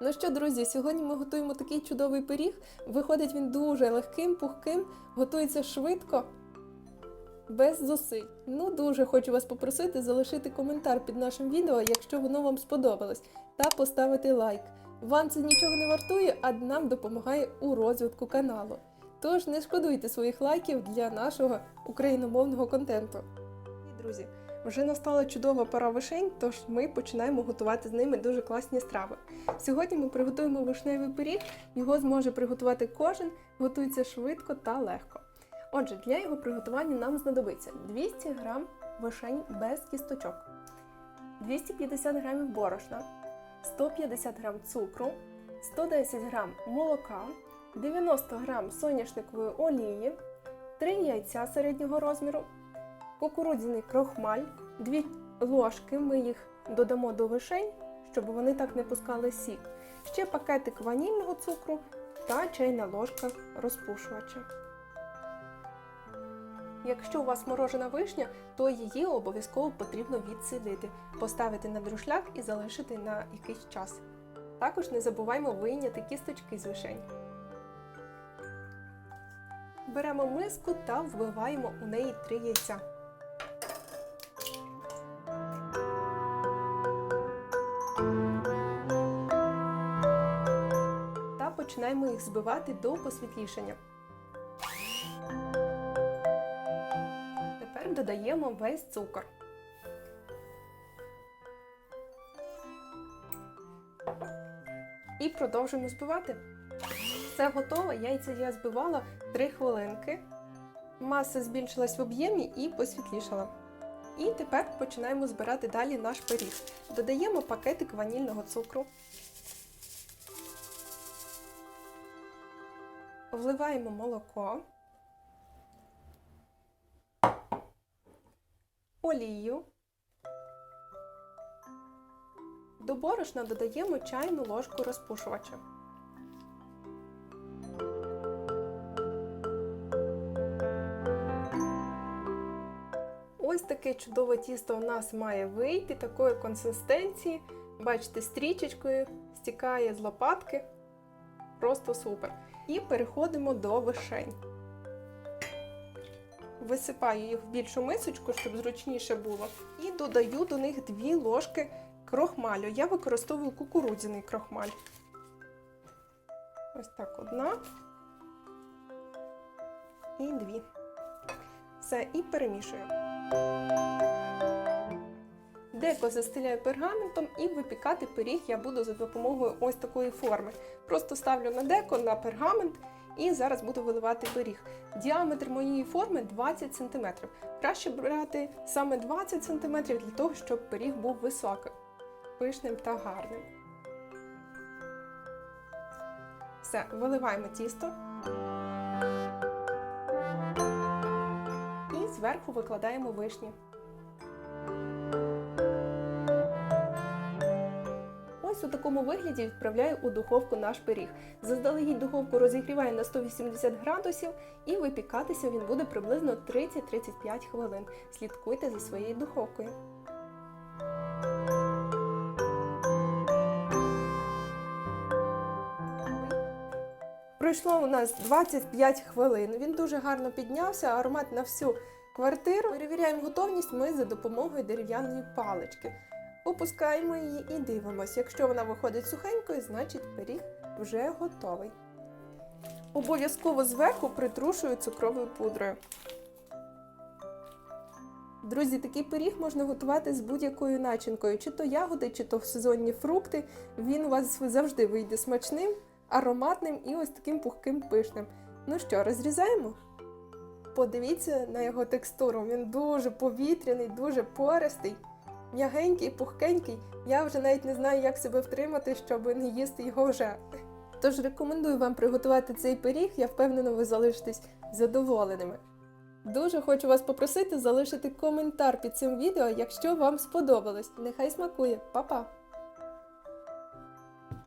Ну що, друзі, сьогодні ми готуємо такий чудовий пиріг. Виходить він дуже легким, пухким, готується швидко, без зусиль. Ну, дуже хочу вас попросити залишити коментар під нашим відео, якщо воно вам сподобалось, та поставити лайк. Вам це нічого не вартує, а нам допомагає у розвитку каналу. Тож не шкодуйте своїх лайків для нашого україномовного контенту. Друзі, вже настала чудова пора вишень, тож ми починаємо готувати з ними дуже класні страви. Сьогодні ми приготуємо вишневий пиріг, його зможе приготувати кожен, готується швидко та легко. Отже, для його приготування нам знадобиться 200 г вишень без кісточок, 250 г борошна, 150 г цукру, 110 г молока, 90 г соняшникової олії, 3 яйця середнього розміру, кукурудзяний крохмаль, 2 ложки ми їх додамо до вишень, щоб вони так не пускали сік, ще пакетик ванільного цукру та чайна ложка розпушувача. Якщо у вас морожена вишня, то її обов'язково потрібно відсидити, поставити на друшляк і залишити на якийсь час. Також не забуваємо вийняти кісточки з вишень. Беремо миску та вбиваємо у неї 3 яйця. Починаємо їх збивати до посвітлішання. Тепер додаємо весь цукор. І продовжуємо збивати. Все готово, яйця я збивала 3 хвилинки. Маса збільшилась в об'ємі і посвітлішала. І тепер починаємо збирати далі наш пиріг. Додаємо пакетик ванільного цукру. Вливаємо молоко, олію. До борошна додаємо чайну ложку розпушувача. Ось таке чудове тісто у нас має вийти такої консистенції. Бачите, стрічечкою стікає з лопатки. Просто супер. І переходимо до вишень. Висипаю їх в більшу мисочку, щоб зручніше було. І додаю до них 2 ложки крохмалю. Я використовую кукурудзяний крохмаль. Ось так одна. І дві. Все, і перемішую. Деко застеляю пергаментом і випікати пиріг я буду за допомогою ось такої форми. Просто ставлю на деко на пергамент і зараз буду виливати пиріг. Діаметр моєї форми 20 см. Краще брати саме 20 см для того, щоб пиріг був високим, пишним та гарним. Все, виливаємо тісто. І зверху викладаємо вишні. Ось у такому вигляді відправляю у духовку наш пиріг. Заздалегідь духовку розігріваю на 180 градусів і випікатися він буде приблизно 30-35 хвилин. Слідкуйте за своєю духовкою. Пройшло у нас 25 хвилин. Він дуже гарно піднявся, аромат на всю квартиру. Перевіряємо готовність ми за допомогою дерев'яної палички. Опускаємо її і дивимося. Якщо вона виходить сухенькою, значить пиріг вже готовий. Обов'язково зверху притрушую цукровою пудрою. Друзі, такий пиріг можна готувати з будь-якою начинкою, чи то ягоди, чи то сезонні фрукти. Він у вас завжди вийде смачним, ароматним і ось таким пухким пишним. Ну що, розрізаємо? Подивіться на його текстуру. Він дуже повітряний, дуже пористий, м'ягенький, пухкенький. Я вже навіть не знаю, як себе втримати, щоб не їсти його вже. Тож рекомендую вам приготувати цей пиріг, я впевнена, ви залишитесь задоволеними. Дуже хочу вас попросити залишити коментар під цим відео, якщо вам сподобалось. Нехай смакує, Па-па!